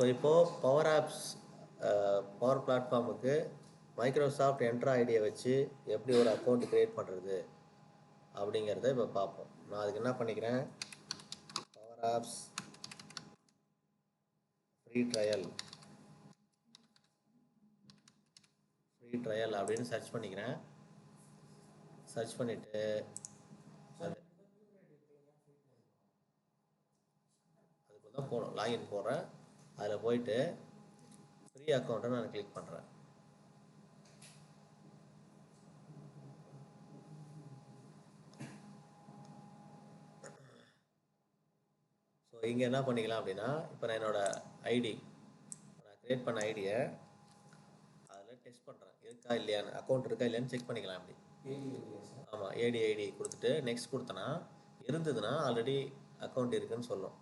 So இப்போது power apps power பிளாட்ஃபார்முக்கு Microsoft Entra ஐடியை வச்சு எப்படி ஒரு அக்கௌண்ட் க்ரியேட் பண்ணுறது அப்படிங்கிறத இப்போ பார்ப்போம் நான் அதுக்கு என்ன பண்ணிக்கிறேன்? Power apps free trial free trial அப்படின்னு சர்ச் பண்ணிக்கிறேன். சர்ச் பண்ணிவிட்டு அதுக்கு தான் போகணும். லாகின் போடுறேன். அதில் போயிட்டு ஃப்ரீ அக்கௌண்ட்டை நான் கிளிக் பண்ணுறேன் ஸோ இங்கே என்ன பண்ணிக்கலாம் அப்படின்னா இப்போ நான் என்னோடய ஐடி நான் க்ரியேட் பண்ண ஐடியை அதில் டெஸ்ட் பண்ணுறேன் இருக்கா இல்லையான்னு அக்கௌண்ட் இருக்கா இல்லையான்னு செக் பண்ணிக்கலாம் அப்படி. ஆமாம் ஏடி ஐடி கொடுத்துட்டு நெக்ஸ்ட் கொடுத்தனா இருந்ததுன்னா ஆல்ரெடி அக்கௌண்ட் இருக்குன்னு சொல்லும்.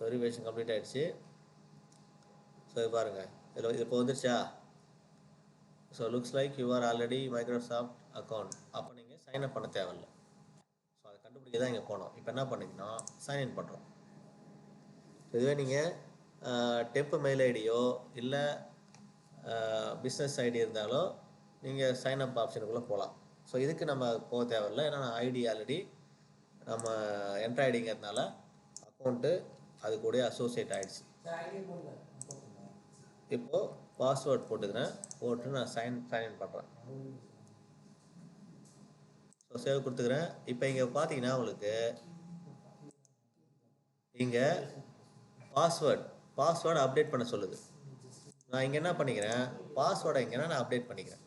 ஸோ ரிவிஷன் கம்ப்ளீட் ஆகிடுச்சு ஸோ இது பாருங்கள் இதில் இது இப்போ வந்துருச்சா? So looks like you are already Microsoft account அப்போ நீங்கள் சைன் அப் பண்ண தேவையில்ல. ஸோ அதை கண்டுபிடிக்க தான் இங்கே போனோம். இப்போ என்ன பண்ணிங்கன்னா சைன்இன் பண்ணுறோம் இதுவே நீங்கள் டெம்ப் மெயில் ஐடியோ இல்லை பிஸ்னஸ் ஐடி இருந்தாலோ நீங்கள் சைன் அப் ஆப்ஷனுக்குள்ளே போகலாம் ஸோ இதுக்கு நம்ம போக தேவையில்லை. ஏன்னா ஐடி ஆல்ரெடி நம்ம என்ட்ராய்டிங்கிறதுனால அக்கௌண்ட்டு அது கூட அசோசியேட் ஆகிடுச்சு இப்போது பாஸ்வேர்ட் போட்டுக்கிறேன். போட்டு நான் சைன் சைன் இன் பண்ணுறேன் ஸோ சேவ் கொடுத்துக்கிறேன். இப்போ இங்கே பார்த்தீங்கன்னா உங்களுக்கு இங்கே பாஸ்வேர்ட் பாஸ்வேர்டு அப்டேட் பண்ண சொல்லுது. நான் இங்கே என்ன பண்ணிக்கிறேன்? பாஸ்வேர்டை இங்கேனா நான் அப்டேட் பண்ணிக்கிறேன்.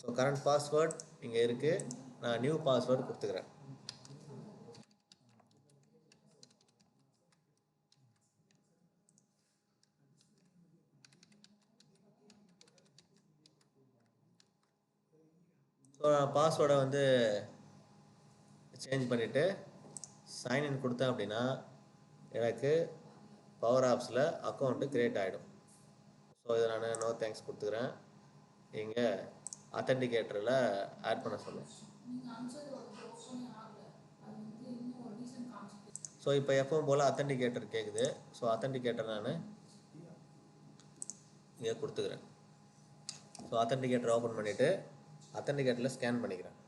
ஸோ கரண்ட் பாஸ்வேர்ட் இங்கே இருக்குது நான் நியூ பாஸ்வேர்டு கொடுத்துக்கிறேன். பாஸ்வேர்டை வந்து சேஞ்ச் பண்ணிவிட்டு சைன்இன் கொடுத்தேன் அப்படின்னா எனக்கு பவர் ஆப்ஸில் அக்கௌண்ட்டு க்ரியேட் ஆகிடும் ஸோ இதை நான் நோ தேங்க்ஸ் கொடுத்துக்கிறேன். இங்கே அத்தன்டிகேட்டரில் ஆட் பண்ண சொல்லும் ஸோ இப்போ எப்பவும் போல் அத்தன்டிகேட்டர் கேட்குது ஸோ அத்தன்டிகேட்டர் நான் இங்கே கொடுத்துக்கிறேன். ஸோ அத்தன்டிகேட்டர் ஓப்பன் பண்ணிவிட்டு அத்தன்டிகேட்டில் ஸ்கேன் பண்ணிக்கிறேன்.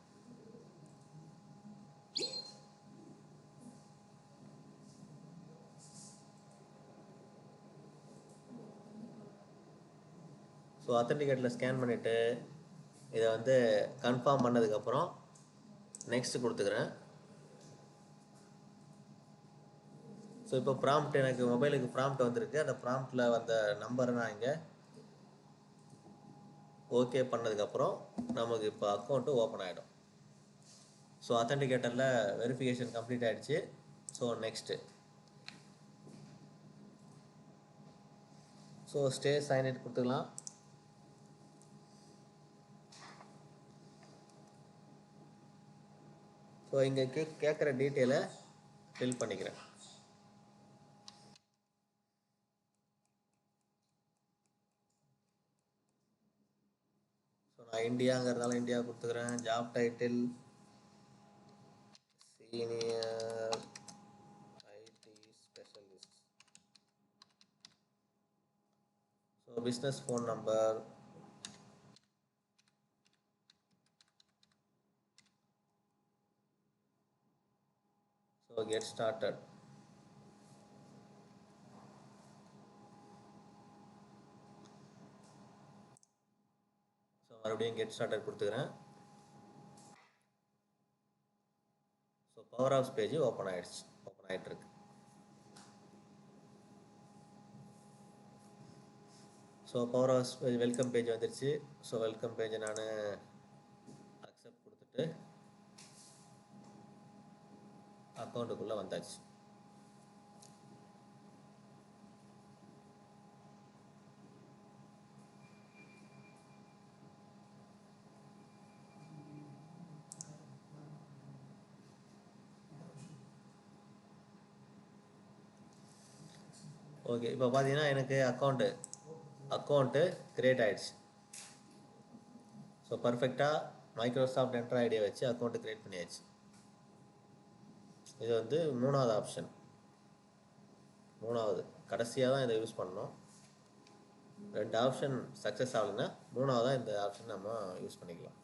ஸோ அத்தன்டிகேட்டில் ஸ்கேன் பண்ணிவிட்டு இதை வந்து கன்ஃபார்ம் பண்ணதுக்கப்புறம் நெக்ஸ்ட்டு கொடுத்துக்கிறேன். ஸோ இப்போ ப்ராம்ப்ட் எனக்கு மொபைலுக்கு ப்ராம்ப்ட் வந்திருக்கு. அந்த ப்ராம்ப்டில் வந்த நம்பரை நான் இங்கே ஓகே பண்ணதுக்கப்புறம் நமக்கு இப்போ அக்கௌண்ட்டு ஓப்பன் ஆகிடும் ஸோ அத்தன்டிகேட்டரில் வெரிஃபிகேஷன் கம்ப்ளீட் ஆகிடுச்சு so next so stay signed in கொடுத்துக்கலாம். ஸோ இங்கே கேட்குற டீட்டெயிலை ஃபில் பண்ணிக்கிறேன். இந்தியாங்கிறதால இந்தியா கொடுத்துக்கிறேன் job title senior IT specialist so business phone number so get started மறுபடியும் கெட் ஸ்டார்டட் கொடுத்துக்கிறேன். So power app page open ஆயிடுச்சு. ஓப்பன் ஆகிட்டுருக்கு so power app page welcome page வந்துருச்சு. ஸோ வெல்கம் பேஜை நான் அக்செப்ட் கொடுத்துட்டு அக்கௌண்ட்டுக்குள்ளே வந்தாச்சு. ஓகே இப்போ பார்த்தீங்கன்னா எனக்கு அக்கௌண்ட்டு அக்கௌண்ட்டு க்ரியேட் ஆகிடுச்சு ஸோ பர்ஃபெக்டாக மைக்ரோசாஃப்ட் என்ட்ரு ஐடியை வச்சு அக்கௌண்ட்டு க்ரியேட் பண்ணியாச்சு. இது வந்து மூணாவது ஆப்ஷன் மூணாவது. கடைசியாக தான் இதை யூஸ் பண்ணோம் ரெண்டு ஆப்ஷன் சக்ஸஸ் ஆகலைன்னா மூணாவதாக இந்த ஆப்ஷன் நம்ம யூஸ் பண்ணிக்கலாம்.